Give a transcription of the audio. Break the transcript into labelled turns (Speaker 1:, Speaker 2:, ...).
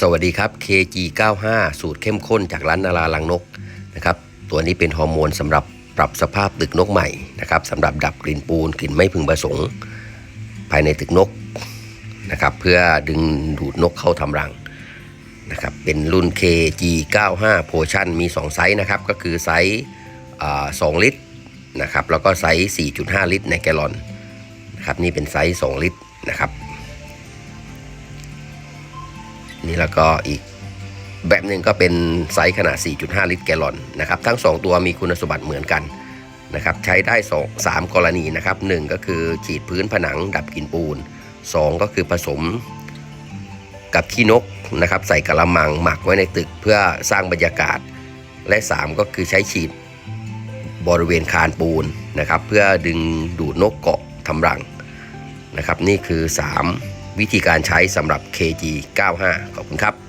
Speaker 1: สวัสดีครับ KG95 สูตรเข้มข้นจากร้านนาราลังนกนะครับตัวนี้เป็นฮอร์โมนสำหรับปรับสภาพตึกนกใหม่นะครับสำหรับดับกลิ่นปูนกลิ่นไม่พึงประสงค์ ภายในตึกนกนะครับเพื่อดึงดูดนกเข้าทำรังนะครับเป็นรุ่น KG95 Potion มี 2 ไซส์นะครับก็คือไซส์อ่า2ลิตรนะครับแล้วก็ไซส์4.5 ลิตรในแกลลอนนะครับนี่เป็นไซส์2ลิตรนะครับ นี่แล้วก็อีกแบบหนึ่งก็เป็นไซส์ขนาด 4.5 ลิตรแกลลอนนะครับ ทั้ง 2 ตัวมีคุณสมบัติเหมือนกันนะครับ ใช้ได้2 3กรณีนะครับ 1 ก็คือฉีดพื้นผนังดับกลิ่นปูน 2 ก็คือผสมกับขี้นกนะครับ ใส่กระมังหมักไว้ในตึกเพื่อสร้างบรรยากาศ และ 3 ก็คือใช้ฉีดบริเวณคานปูนนะครับ เพื่อดึงดูดนกเกาะทำรังนะครับ นี่คือ 3 วิธีการใช้สำหรับ KG 95 ขอบคุณครับ